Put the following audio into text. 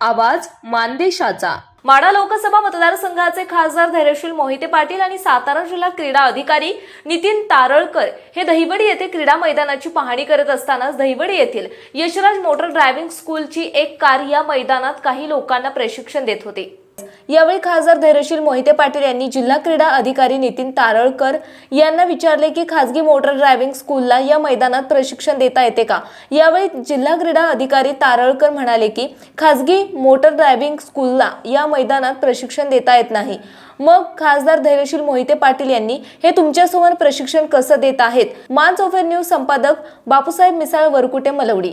आवाज मानदेशाचा. माडा लोकसभा मतदारसंघाचे खासदार धैर्यशील मोहिते पाटील आणि सातारा जिल्हा क्रीडा अधिकारी नितीन तारळकर हे दहिवडी येथे क्रीडा मैदानाची पाहणी करत असतानाच दहिवडी येथील यशराज मोटर ड्रायव्हिंग स्कूलची एक कार या मैदानात काही लोकांना प्रशिक्षण देत होते. यावेळी खासदार धैर्यशील मोहिते पाटील यांनी जिल्हा क्रीडा अधिकारी नितीन तारळकर यांना विचारले की खासगी मोटर ड्रायव्हिंग स्कूलला या मैदानात प्रशिक्षण देता येते का? यावेळी जिल्हा क्रीडा अधिकारी तारळकर म्हणाले की खासगी मोटर ड्रायव्हिंग स्कूलला या मैदानात प्रशिक्षण देता येत नाही. मग खासदार धैर्यशील मोहिते पाटील यांनी हे तुमच्यासमोर प्रशिक्षण कसं देत आहेत? मान चौफेर न्यूज संपादक बापूसाहेब मिसाळ वरकुटे मलवडी.